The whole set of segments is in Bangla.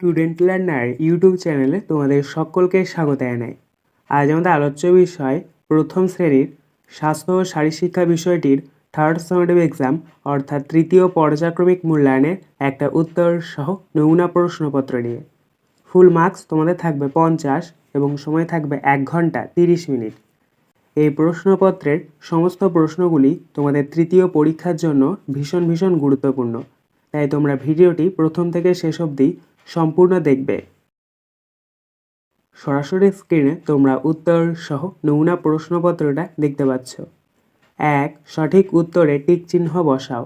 স্টুডেন্ট লার্নার ইউটিউব চ্যানেলে তোমাদের সকলকে স্বাগত জানাই। আজ আমাদের আলোচ্য বিষয় প্রথম শ্রেণির স্বাস্থ্য ও শারীরশিক্ষা বিষয়টির থার্ড সামেটিভ এক্সাম অর্থাৎ তৃতীয় পর্যায়ক্রমিক মূল্যায়নের একটা উত্তর সহ নমুনা প্রশ্নপত্র নিয়ে। ফুল মার্কস তোমাদের থাকবে পঞ্চাশ এবং সময় থাকবে এক ঘণ্টা তিরিশ মিনিট। এই প্রশ্নপত্রের সমস্ত প্রশ্নগুলি তোমাদের তৃতীয় পরীক্ষার জন্য ভীষণ ভীষণ গুরুত্বপূর্ণ। তাই তোমরা ভিডিওটি প্রথম থেকে শেষ অবধি সম্পূর্ণ দেখবে। সরাসরি স্ক্রিনে তোমরা উত্তর সহ নমুনা প্রশ্নপত্রটা দেখতে পাচ্ছ। এক, সঠিক উত্তরে টিক চিহ্ন বসাও।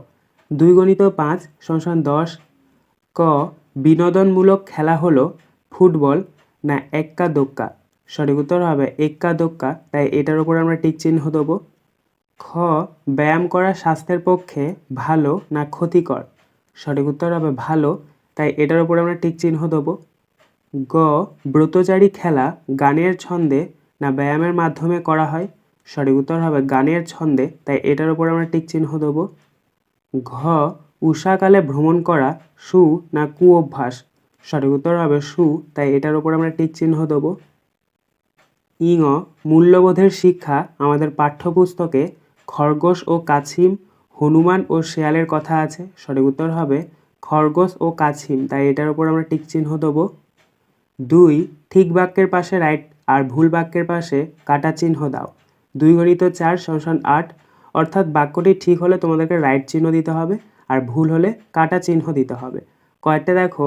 দুই গণিত পাঁচ, সংসান দশ। ক, বিনোদনমূলক খেলা হলো ফুটবল না এক্কা দোক্কা? সঠিক উত্তর হবে এক্কা দোক্কা, তাই এটার উপর আমরা টিক চিহ্ন দেবো। খ, ব্যায়াম করা স্বাস্থ্যের পক্ষে ভালো না ক্ষতিকর? সঠিক উত্তর হবে ভালো তাই এটার উপর আমরা টিক চিহ্ন দেবো। গ, ব্রতচারী খেলা গানের ছন্দে না ব্যায়ামের মাধ্যমে করা হয়? সঠিক উত্তর হবে গানের ছন্দে, তাই এটার উপর আমরা টিক চিহ্ন দেবো। ঘ উষাকালে ভ্রমণ করা সু না কু অভ্যাস? সঠিক উত্তর হবে সু, তাই এটার উপর আমরা টিক চিহ্ন দেবো। ইঙ মূল্যবোধের শিক্ষা আমাদের পাঠ্যপুস্তকে খরগোশ ও কাছিম, হনুমান ও শেয়ালের কথা আছে। সঠিক উত্তর হবে খরগোশ ও কাছিম, তাই এটার উপর আমরা টিক চিহ্ন দেবো। দুই, ঠিক বাক্যের পাশে রাইট আর ভুল বাক্যের পাশে কাটা চিহ্ন দাও। দুই গণিত চার সংসান আট, অর্থাৎ বাক্যটি ঠিক হলে তোমাদেরকে রাইট চিহ্ন দিতে হবে আর ভুল হলে কাটা চিহ্ন দিতে হবে। কয়েকটা দেখো,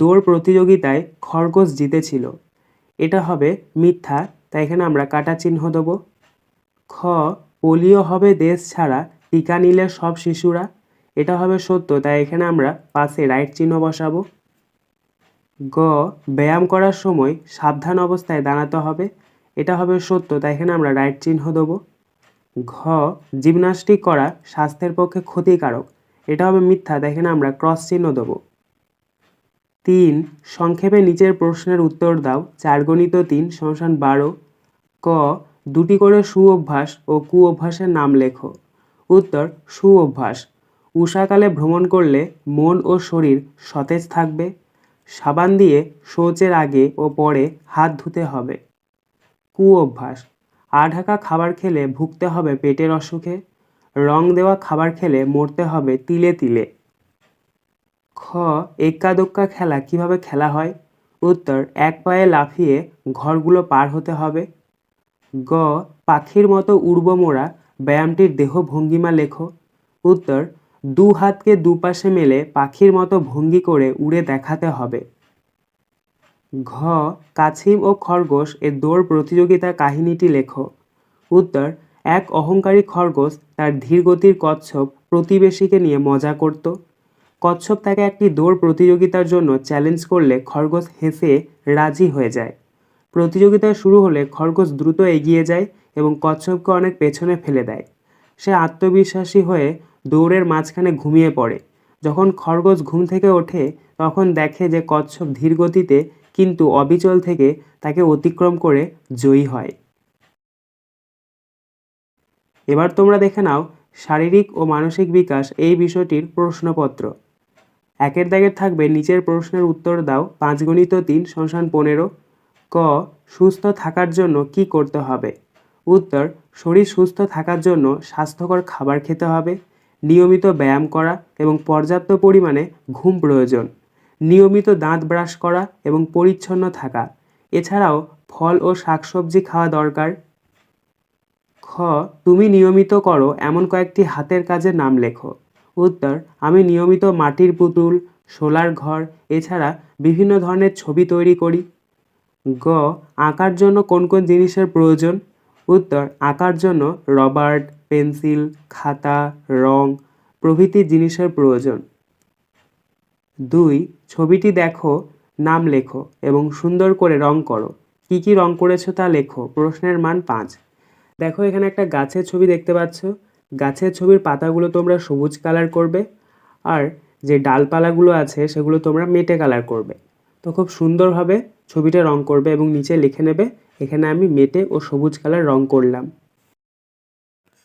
দৌড় প্রতিযোগিতায় খরগোশ জিতেছিল। এটা হবে মিথ্যা, তাই এখানে আমরা কাটা চিহ্ন দেবো। খ, পোলিও হবে দেশ ছাড়া, টিকা নিলে সব শিশুরা। এটা হবে সত্য, তাই এখানে আমরা পাশে রাইট চিহ্ন বসাবো। গ, ব্যায়াম করার সময় সাবধান অবস্থায় দাঁড়াতে হবে, এটা হবে সত্য, তাই এখানে আমরা রাইট চিহ্ন দেবো। ঘ, জিমনাস্টিক করা স্বাস্থ্যের পক্ষে ক্ষতিকারক, এটা হবে মিথ্যা, তাই এখানে আমরা ক্রস চিহ্ন দেবো। তিন, সংক্ষেপে নিচের প্রশ্নের উত্তর দাও, চার গণিত তিন সংসান বারো। ক, দুটি করে সু অভ্যাস ও কু অভ্যাসের নাম লেখো। উত্তর সু অভ্যাস উষাকালে ভ্রমণ করলে মন ও শরীর সতেজ থাকবে, সাবান দিয়ে শৌচের আগে ও পরে হাত ধুতে হবে। কু অভ্যাস আঢাকা খাবার খেলে ভুগতে হবে পেটের অসুখে, রং দেওয়া খাবার খেলে মরতে হবে তিলে তিলে। খ এক্কা দোক্কা খেলা কীভাবে খেলা হয়? উত্তর, এক পায়ে লাফিয়ে ঘরগুলো পার হতে হবে। গ, পাখির মতো উড়ব মোড়া ব্যায়ামটির দেহ ভঙ্গিমা লেখো। উত্তর দু হাতকে দুপাশে মেলে পাখির মতো ভঙ্গি করে উড়ে দেখাতে হবে। ঘ, কাছিম ও খরগোশ এর দৌড় প্রতিযোগিতা কাহিনীটি লেখো। উত্তর, এক অহংকারী খরগোশ তার ধীরগতির কচ্ছপ প্রতিবেশীকে নিয়ে মজা করত। কচ্ছপ তাকে একটি দৌড় প্রতিযোগিতার জন্য চ্যালেঞ্জ করলে খরগোশ হেসে রাজি হয়ে যায়। প্রতিযোগিতা শুরু হলে খরগোশ দ্রুত এগিয়ে যায় এবং কচ্ছপকে অনেক পেছনে ফেলে দেয়। সে আত্মবিশ্বাসী হয়ে দৌড়ের মাঝখানে ঘুমিয়ে পড়ে। যখন খরগোশ ঘুম থেকে ওঠে, তখন দেখে যে কচ্ছপ ধীর গতিতে, কিন্তু অবিচল থেকে তাকে অতিক্রম করে জয়ী হয়। এবার তোমরা দেখে নাও, শারীরিক ও মানসিক বিকাশ এই বিষয়টির প্রশ্নপত্র। একের দাগের থাকবে, নিচের প্রশ্নের উত্তর দাও পাঁচ গণিত তিন সংসান পনেরো। ক, সুস্থ থাকার জন্য কি করতে হবে? উত্তর, শরীর সুস্থ থাকার জন্য স্বাস্থ্যকর খাবার খেতে হবে। নিয়মিত ব্যায়াম করা এবং পর্যাপ্ত পরিমাণে ঘুম প্রয়োজন। নিয়মিত দাঁত ব্রাশ করা এবং পরিচ্ছন্ন থাকা। এছাড়াও ফল ও শাকসবজি খাওয়া দরকার। খ, তুমি নিয়মিত করো এমন কয়েকটি হাতের কাজের নাম লেখো। উত্তর, আমি নিয়মিত মাটির পুতুল, সোলার ঘর, এছাড়া বিভিন্ন ধরনের ছবি তৈরি করি। গ, আঁকার জন্য কোন কোন জিনিসের প্রয়োজন? উত্তর, আঁকার জন্য রবার্ট পেন্সিল, খাতা, রং প্রভৃতি জিনিসের প্রয়োজন। দুই, ছবিটি দেখো, নাম লেখো এবং সুন্দর করে রং করো। কি কি রং করেছ তা লেখো, প্রশ্নের মান পাঁচ। দেখো এখানে একটা গাছের ছবি দেখতে পাচ্ছ। গাছের ছবির পাতাগুলো তোমরা সবুজ কালার করবে আর যে ডালপালাগুলো আছে সেগুলো তোমরা মেটে কালার করবে। তো খুব সুন্দরভাবে ছবিটা রং করবে এবং নিচে লিখে নেবে, এখানে আমি মেটে ও সবুজ কালার রং করলাম।